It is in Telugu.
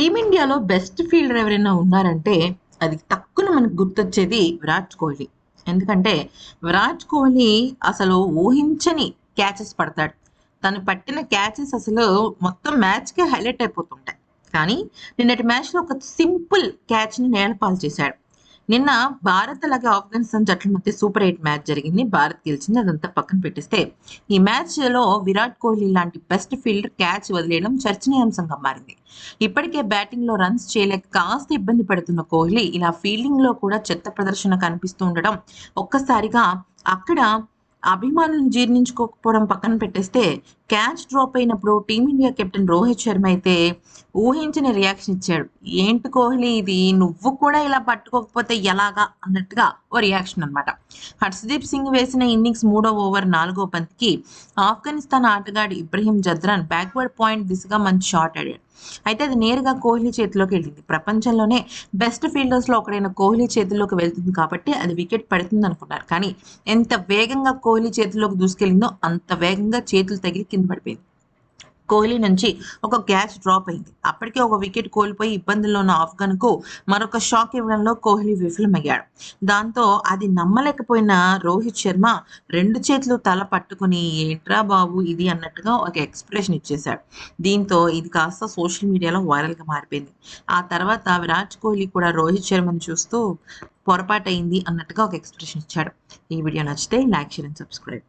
టీమిండియాలో బెస్ట్ ఫీల్డర్ ఎవరైనా ఉన్నారంటే అది తక్కువ మనకు గుర్తొచ్చేది విరాట్ కోహ్లీ. ఎందుకంటే విరాట్ కోహ్లీ అసలు ఊహించని క్యాచెస్ పడతాడు. తను పట్టిన క్యాచెస్ అసలు మొత్తం మ్యాచ్కే హైలైట్ అయిపోతుంటాయి. కానీ నిన్నటి మ్యాచ్లో ఒక సింపుల్ క్యాచ్ని నేలపాలు చేశాడు. నిన్న భారత్ అలాగే ఆఫ్ఘనిస్తాన్ జట్ల మధ్య సూపర్ ఎయిట్ మ్యాచ్ జరిగింది. భారత్ గెలిచింది. అదంతా పక్కన పెట్టిస్తే ఈ మ్యాచ్లో విరాట్ కోహ్లీ లాంటి బెస్ట్ ఫీల్డర్ క్యాచ్ వదిలేయడం చర్చనీయాంశంగా మారింది. ఇప్పటికే బ్యాటింగ్లో రన్స్ చేయలేక కాస్త ఇబ్బంది పడుతున్న కోహ్లీ ఇలా ఫీల్డింగ్లో కూడా చెత్త ప్రదర్శన కనిపిస్తూ ఉండడం ఒక్కసారిగా అక్కడ అభిమానులను జీర్ణించుకోకపోవడం పక్కన పెట్టేస్తే క్యాచ్ డ్రాప్ అయినప్పుడు team India captain Rohit Sharma అయితే ఊహించిన రియాక్షన్ ఇచ్చాడు. ఏంటి కోహ్లీ ఇది? నువ్వు కూడా ఇలా పట్టుకోకపోతే ఎలాగా? అన్నట్టుగా ఓ రియాక్షన్ అనమాట హర్షదీప్ సింగ్ వేసిన ఇన్నింగ్స్ మూడో ఓవర్ నాలుగో పంత్కి ఆఫ్ఘనిస్తాన్ ఆటగాడు ఇబ్రహీం జద్రాన్ బ్యాక్వర్డ్ పాయింట్ దిశగా మంచి షాట్ ఆడాడు. అయితే అది నేరుగా కోహ్లీ చేతిలోకి వెళ్ళింది. ప్రపంచంలోనే బెస్ట్ ఫీల్డర్స్లో ఒకడైన కోహ్లీ చేతిలోకి వెళ్తుంది కాబట్టి అది వికెట్ పడుతుంది అనుకున్నారు. కానీ ఎంత వేగంగా కోహ్లీ చేతిలోకి దూసుకెళ్ళిందో అంత వేగంగా చేతులు తగిలి కింద పడిపోయింది. కోహ్లీ నుంచి ఒక క్యాచ్ డ్రాప్ అయింది. అప్పటికే ఒక వికెట్ కోల్పోయి ఇబ్బందుల్లో ఉన్న ఆఫ్ఘన్కు మరొక షాక్ ఇవ్వడంలో కోహ్లీ విఫలమయ్యాడు. దాంతో అది నమ్మలేకపోయిన రోహిత్ శర్మ రెండు చేతులు తల పట్టుకుని ఏంట్రా బాబు ఇది అన్నట్టుగా ఒక ఎక్స్ప్రెషన్ ఇచ్చేశాడు. దీంతో ఇది కాస్త సోషల్ మీడియాలో వైరల్గా మారిపోయింది. ఆ తర్వాత విరాట్ కోహ్లీ కూడా రోహిత్ శర్మను చూస్తూ పొరపాటు అయింది అన్నట్టుగా ఒక ఎక్స్ప్రెషన్ ఇచ్చాడు. ఈ వీడియో నచ్చితే లైక్ షేర్ అండ్ సబ్స్క్రైబ్.